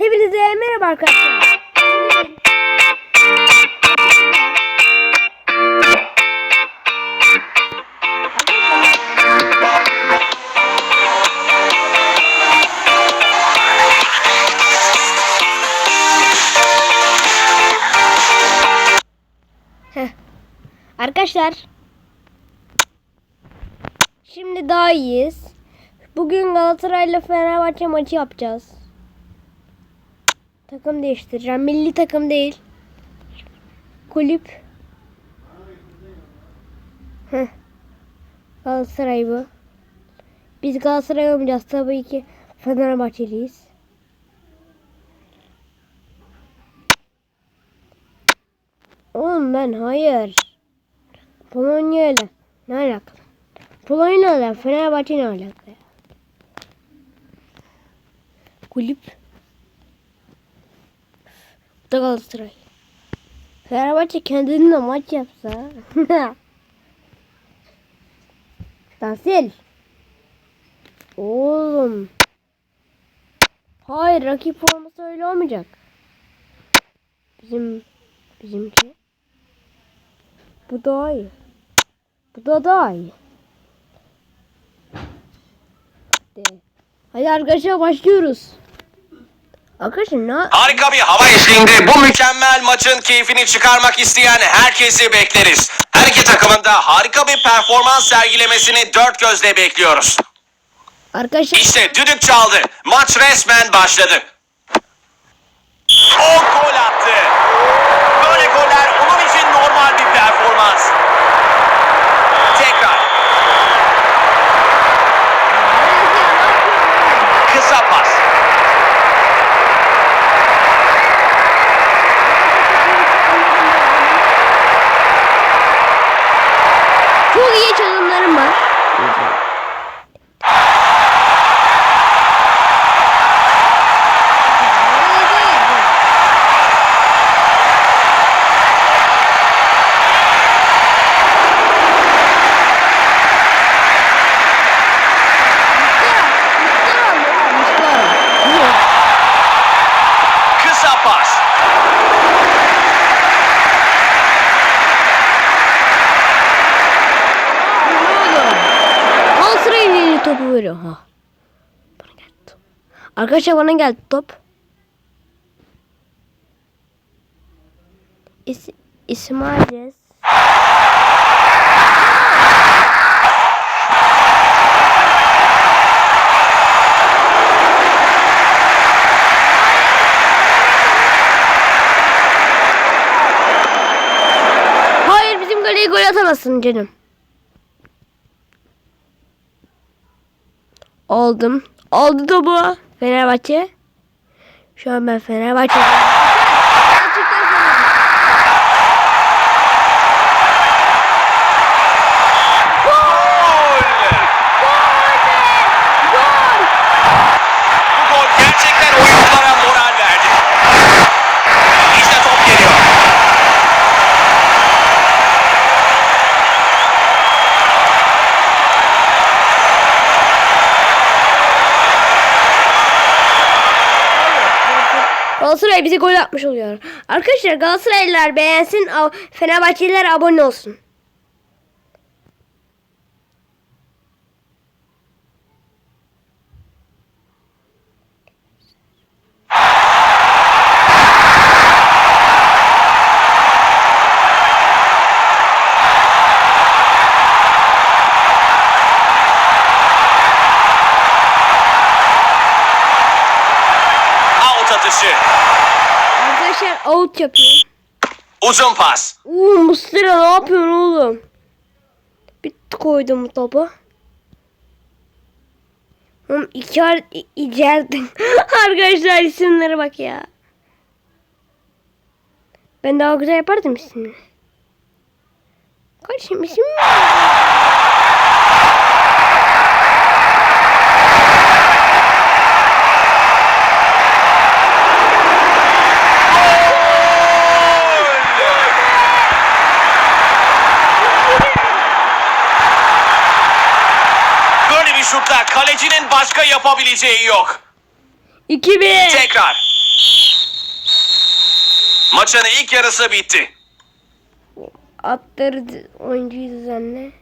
Hepinize merhaba arkadaşlar. Arkadaşlar Şimdi daha iyiyiz. Bugün Galatasaray'la Fenerbahçe maçı yapacağız. Takım değiştireceğim. Milli takım değil. Kulüp. Heh. Galatasaray bu. Biz Galatasaray olmayacağız. Tabii ki Fenerbahçeliyiz. Oğlum ben hayır. Polonya ile ne alaka? Polonya alaka? Fenerbahçe ne alaka ya? Kulüp. Da Galatasaray. Fenerbahçe kendine maç yapsa. Tahsil. Oğlum. Hayır rakip olması öyle olmayacak. Bizim bizimki. Bu daha iyi. Bu da daha iyi. De. Hadi arkadaşlar başlıyoruz. Arkadaşlar ne? Harika bir hava eşliğinde bu mükemmel maçın keyfini çıkarmak isteyen herkesi bekleriz. Her iki takımın da harika bir performans sergilemesini dört gözle bekliyoruz. Arkadaşlar İşte düdük çaldı. Maç resmen başladı. O gol attı. Çok iyi çalımlarım var. Kısa pas. Galatasaray'ın yeni topu veriyor. Ha. Bana geldi top. Arkadaşlar bana geldi top. İs İsmail Hayır bizim kaleye gol atamazsın canım. Aldım. Aldı topu. Fenerbahçe. Şu an ben Fenerbahçe. Galatasaray bize gol atmış oluyor. Arkadaşlar Galatasaraylılar beğensin. Fenerbahçeliler abone olsun. Out atışı. Arkadaşlar out yapıyor. Uzun pas. Uuu Muslera ne yapıyorsun oğlum? Bir koydum topu. Oğlum İcar, İcerdin. Arkadaşlar isimlere bak ya. Ben daha güzel yapardım ismini. Kardeşim isim mi? Şutla kalecinin başka yapabileceği yok. 2-1. Tekrar. Maçın ilk yarısı bitti. Atları d- oyuncuyu düzenle.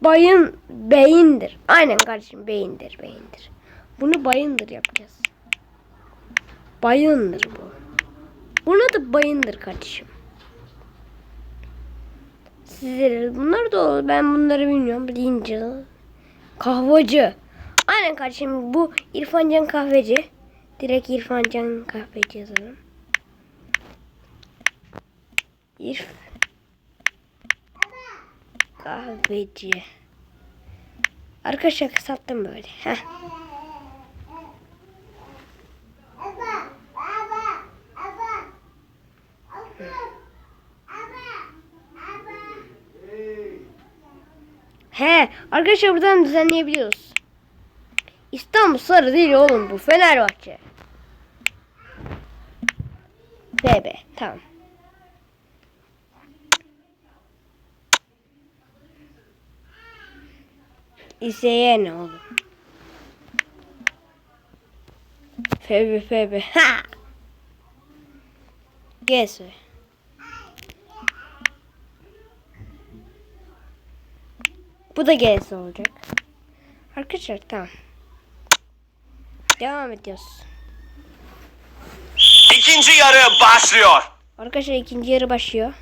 Bayın beyindir. Aynen kardeşim beyindir beyindir. Bunu bayındır yapacağız. Bayındır bu. Buna da bayındır kardeşim. Sizlere bunlar da olur. Ben bunları bilmiyorum. Bilince. Kahvacı. Aynen kardeşim bu İrfancan kahveci. Direkt İrfancan kahveci yazalım. İrf kahveci. Arkadaşlar kısalttım böyle. Heh. Arkadaşlar buradan düzenleyebiliyoruz. İstanbul sarı değil oğlum bu Fenerbahçe. BB tamam. İzleyen ne oğlum? Febe febe. Ha! Gez. Bu da gez olacak. Arkadaşlar tamam. Devam ediyoruz. İkinci yarı başlıyor. Arkadaşlar ikinci yarı başlıyor.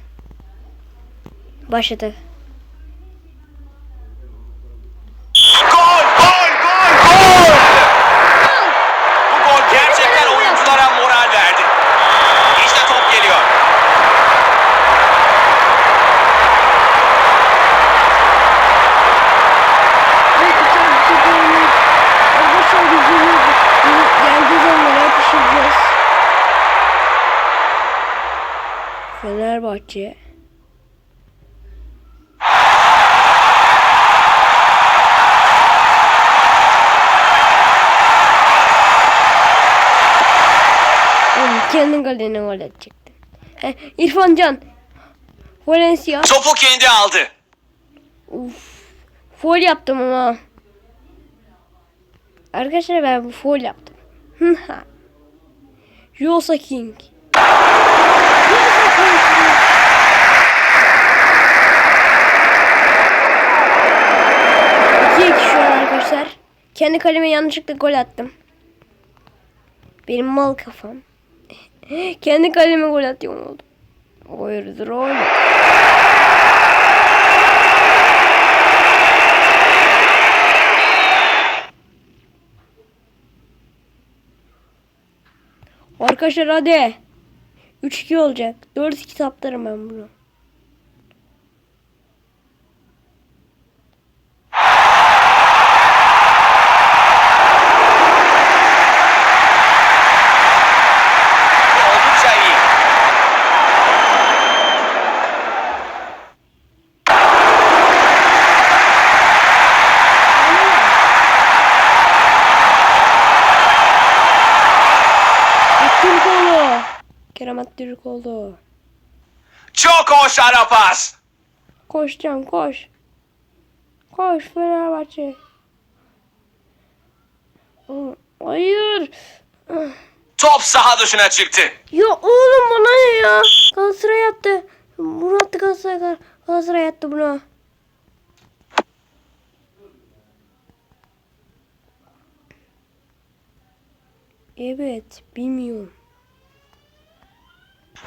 Başladı. 2 Kendi golüne gol edecektim. Heh, İrfan Can. Valencia. Topu kendi aldı. Uf. Foul yaptım ama. Arkadaşlar ben bu foul yaptım. Yuosa King. Kendi kaleme yanlışlıkla gol attım. Benim mal kafam. Kendi kaleme gol atıyorum oldu. Oyurdur oğlum. Arkadaşlar hadi. 3-2 olacak. 4-2 saplarım ben bunu. Bu oldukça iyi. Aktürkoğlu. Aktürkoğlu. Çok hoş ara pas. Koşacağım koş. Koş Fenerbahçe. Hayır. Top saha dışına çıktı. Ya oğlum bana ne ya? Galatasaray attı. Bunu attı Galatasaray. Galatasaray attı buna. Evet bilmiyorum.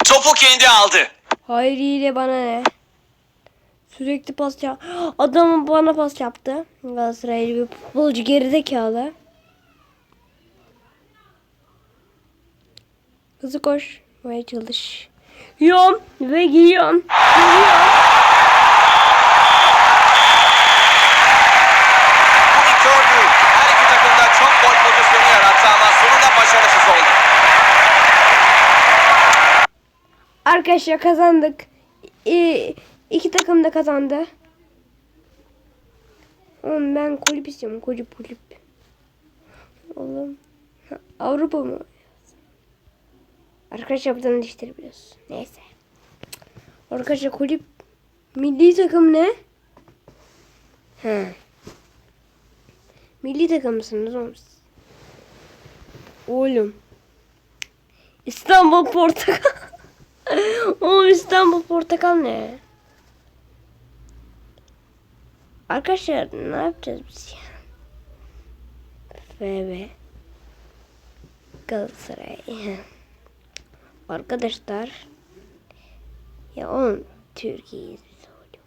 Topu kendi aldı. Hayri ile bana ne? Sürekli pas yap. Adam bana pas yaptı. Galatasaraylı bir futbolcu gerizekalı. Hızlı koş. Ve çalış. Yiyorum ve giyiyorum. Giyiyorum. Bu bir kör değil. Her iki takım da çok gol pozisyonu yarattı ama sonunda başarısız oldu. Arkadaşlar kazandık. İ- iki takım da kazandı. Oğlum ben kulüp istiyorum. Kulüp kulüp. Oğlum. Avrupa mı? Arkadaşlar buradan değiştirebiliyoruz. Neyse. Arkadaşlar kulüp milli takım ne? Ha. Milli takım mısınız oğlum? Oğlum. İstanbul Portakal. Oğlum İstanbul Portakal ne? Arkadaşlar ne yapacağız biz ya? FB Galatasaray. Arkadaşlar ya oğlum Türkiye'yiz biz oğlum.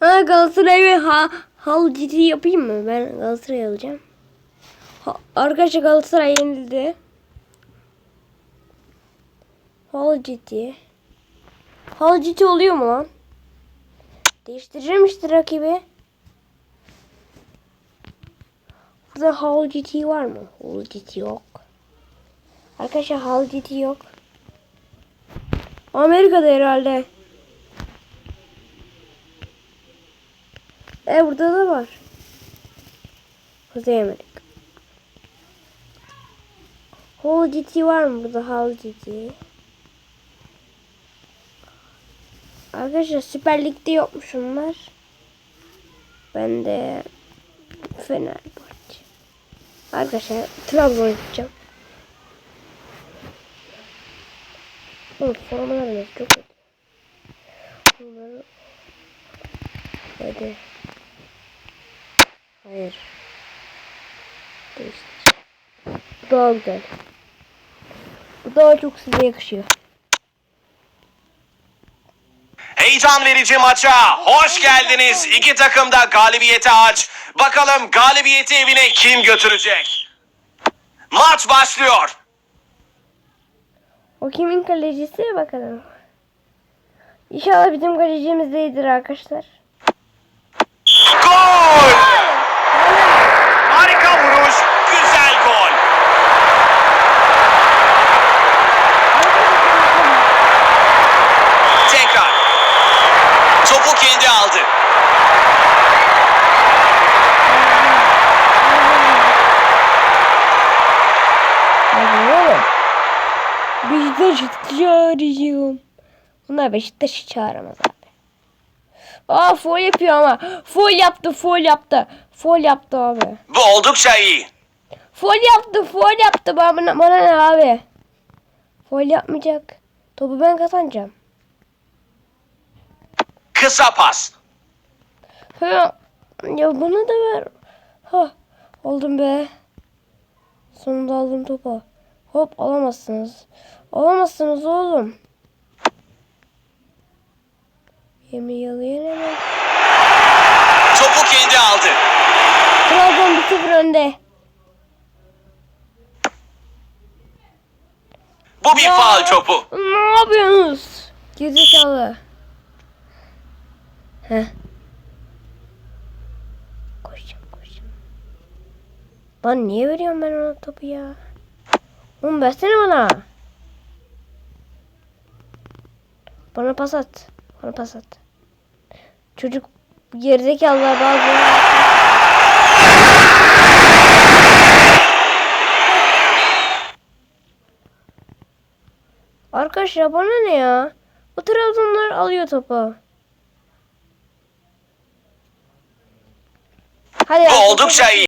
Ha Galatasaray ve ha Hal ciddi yapayım mı? Ben Galatasaray alacağım. Arkadaşlar Galatasaray yenildi. Hal ciddi. Hal ciddi oluyor mu lan? Değiştireceğim işte rakibi. Burada Hal GT var mı? Hal GT yok. Arkadaşlar Hal GT yok. Amerika'da herhalde. E burada da var. Kuzey Amerika. Hal GT var mı burada Hal GT? Arkadaşlar Süper Lig'de yokmuş onlar. Ben de Fenerbahçe. Arkadaşlar Trabzon gideceğim. Oğlum formalar ne çok kötü. Bunları Hadi. Hayır. Değiştireceğim. Bu daha güzel. Bu daha çok size yakışıyor. Heyecan verici maça hoş geldiniz. İki takım da galibiyete aç. Bakalım galibiyeti evine kim götürecek? Maç başlıyor. O kimin kalecisi bakalım. İnşallah bizim kalecimiz değildir arkadaşlar. Gol! Çağıracağım. Bunlar Beşiktaş'ı çağıramaz abi. Aa foul yapıyor ama. Foul yaptı, foul yaptı. Foul yaptı abi. Bu oldukça iyi. Foul yaptı, foul yaptı. Bana, bana ne abi? Foul yapmayacak. Topu ben kazanacağım. Kısa pas. Ha, ya bana da ver. Ha, oldum be. Sonunda aldım topu. Hop alamazsınız. Alamazsınız oğlum. Yemin yalayan hemen. Topu kendi aldı. Trabzon 1-0 önde. Bu bir Ya. faul topu. Ne yapıyorsunuz? Gerizekalı. Heh. Koşacağım koşacağım. Lan niye veriyorum ben ona topu ya? Oğlum versene bana. Bana pas at. Bana pas at. Çocuk gerizekalılar bazı. Arkadaşlar bana ne ya? Bu Trabzonlar alıyor topu. Hadi oldukça iyi.